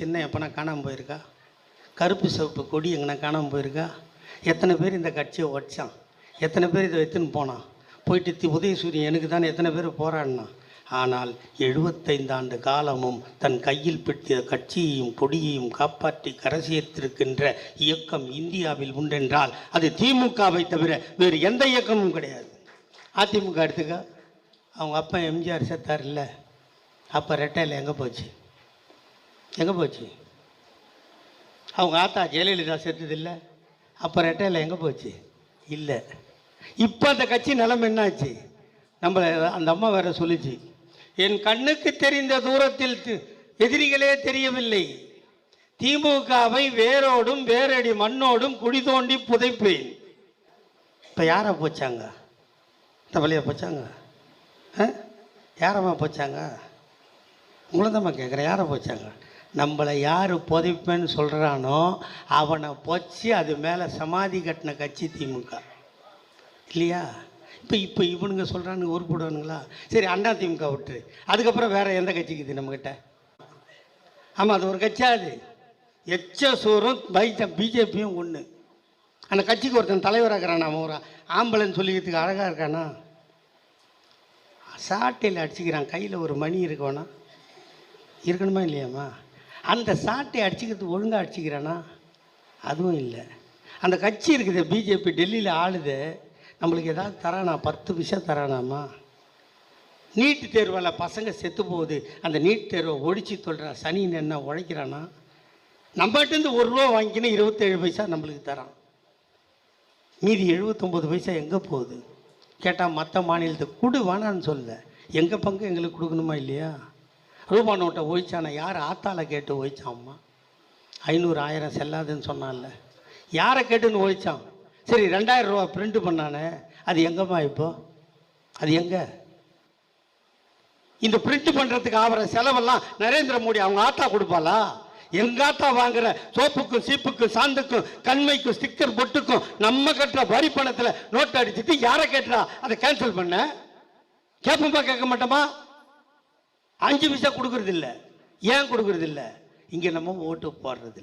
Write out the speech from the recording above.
சின்ன எப்போனா காணாமல் போயிருக்கா? கருப்பு சிவப்பு கொடி எங்கன்னா காணாமல் போயிருக்கா? எத்தனை பேர் இந்த கட்சியை உடைச்சான்? எத்தனை பேர் இதை வைத்துன்னு போனான்? போயிட்டு தி உதயசூரியன் எனக்கு தான் எத்தனை பேர் போராடினான்? ஆனால் எழுபத்தைந்து ஆண்டு காலமும் தன் கையில் பிடித்த கட்சியையும் கொடியையும் காப்பாற்றி கரசியத்திருக்கின்ற இயக்கம் இந்தியாவில் உண்டென்றால் அது திமுகவை தவிர வேறு எந்த இயக்கமும் கிடையாது. அதிமுக எடுத்துக்க. அவங்க அப்பா எம்ஜிஆர் செத்தார் இல்லை அப்போ ரெட்டையில் எங்கே போச்சு? எங்கே போச்சு? அவங்க ஆத்தா ஜெயலலிதா செத்ததில்லை அப்போ ரெட்டையில் எங்கே போச்சு? இல்லை. இப்போ அந்த கட்சி நிலம் என்னாச்சு? நம்மளை அந்த அம்மா வேற சொல்லுச்சு. என் கண்ணுக்கு தெரிந்த தூரத்தில் எதிரிகளே தெரியவில்லை. திமுகவை வேரோடும் வேரடி மண்ணோடும் குழி தோண்டி புதைப்பேன். இப்போ யாரை போச்சாங்க? இந்த வழியாக போச்சாங்க? ஆ? யாரம்மா போச்சாங்க? உங்களை தான் கேட்குறேன் யாரை போச்சாங்க? நம்மளை யார் புதைப்பேன்னு சொல்கிறானோ அவனை பொச்சு அது மேலே சமாதி கட்டின கட்சி திமுக. இல்லையா? இப்போ இப்போ இவனுங்க சொல்கிறானுங்க உருப்பிடுவானுங்களா? சரி அண்ணா திமுக விட்டு அதுக்கப்புறம் வேறு எந்த கட்சிக்கு இது நம்மக்கிட்ட ஆமாம் அது ஒரு கட்சியா அது. எச்ச சோறும் பைஜ பிஜேபியும் ஒன்று அந்த கட்சிக்கு ஒருத்தன் தலைவராகிறான் அவன் ஒரு ஆம்பளைன்னு சொல்லிக்கிறதுக்கு அழகாக இருக்கானா? சாட்டையில் அடிச்சுக்கிறான். கையில் ஒரு மணி இருக்கோனா இருக்கணுமா இல்லையாம்மா? அந்த சாட்டை அடிச்சுக்கிறது ஒழுங்காக அடிச்சுக்கிறானா? அதுவும் இல்லை. அந்த கட்சி இருக்குது பிஜேபி டெல்லியில் ஆளுது. நம்மளுக்கு ஏதாவது தரானா? பத்து விஷயம் தரானாமா? நீட்டு தேர்வால் பசங்க செத்து போகுது. அந்த நீட் தேர்வை ஒழிச்சு சொல்கிறான் சனி என்ன உழைக்கிறானா? நம்மகிட்டேருந்து ஒரு ரூபா வாங்கிக்கினா இருபத்தேழு பைசா நம்மளுக்கு தரான். மீதி எழுபத்தொம்போது பைசா எங்கே போகுது? கேட்டால் மற்ற மாநிலத்துக்கு கொடு வேணான்னு சொல்ல எங்கள் பங்கு எங்களுக்கு கொடுக்கணுமா இல்லையா? ரூபா நோட்டை ஒழிச்சானே யார் ஆத்தால கேட்டு ஒழிச்சாம்மா ஐநூறு ஆயிரம் செல்லாதுன்னு சொன்னான்ல. யாரை கேட்டுன்னு ஒழிச்சான் சரி ரெண்டாயிரம் ரூபா பிரிண்ட்டு பண்ணானே. அது எங்கம்மா இப்போ? அது எங்கே? இந்த பிரிண்ட் பண்ணுறதுக்கு ஆகிற செலவெல்லாம் நரேந்திர மோடி அவங்க ஆத்தா கொடுப்பாளா? எங்காத்தா வாங்குற சோப்புக்கும் சீப்புக்கும் சாந்துக்கும் கண்மைக்கும் ஸ்டிக்கர் பொட்டுக்கும் நம்ம கட்டுற வரி பணத்தில் நோட்டு அடிச்சுட்டு யாரை கேட்டுறா? அதை கேன்சல் பண்ண. கேட்போமா கேட்க மாட்டோமா? அஞ்சு பைசா கொடுக்கறதில்ல. ஏன் கொடுக்கறதில்ல? இங்கே நம்ம ஓட்டு போடுறது